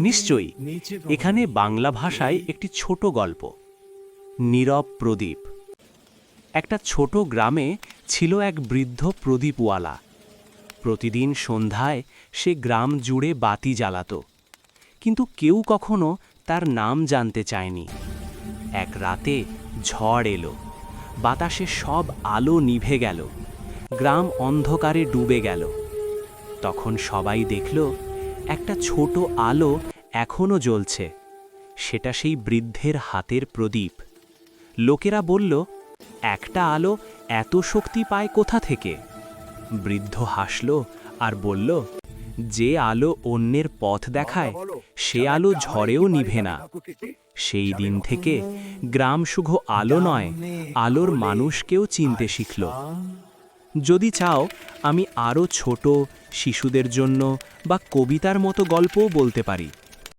নিশ্চয়ই, এখানে বাংলা ভাষায় একটি ছোট গল্প। নীরব প্রদীপ। একটা ছোট গ্রামে ছিল এক বৃদ্ধ প্রদীপওয়ালা। প্রতিদিন সন্ধ্যায় সে গ্রাম জুড়ে বাতি জ্বালাত। কিন্তু কেউ কখনো তার নাম জানতে চায়নি। এক রাতে ঝড় এলো। বাতাসে সব আলো নিভে গেল। গ্রাম অন্ধকারে ডুবে গেল। তখন সবাই দেখল একটা ছোট আলো এখনও জ্বলছে। সেটা সেই বৃদ্ধের হাতের প্রদীপ। লোকেরা বলল, একটা আলো এত শক্তি পায় কোথা থেকে? বৃদ্ধ হাসল আর বলল, যে আলো অন্যের পথ দেখায়, সে আলো ঝড়েও নিভে না। সেই দিন থেকে গ্রাম শুধু আলো নয়, আলোর মানুষকেও চিনতে শিখল। যদি চাও আমি আরও ছোট শিশুদের জন্য বা কবিতার মতো গল্পও বলতে পারি।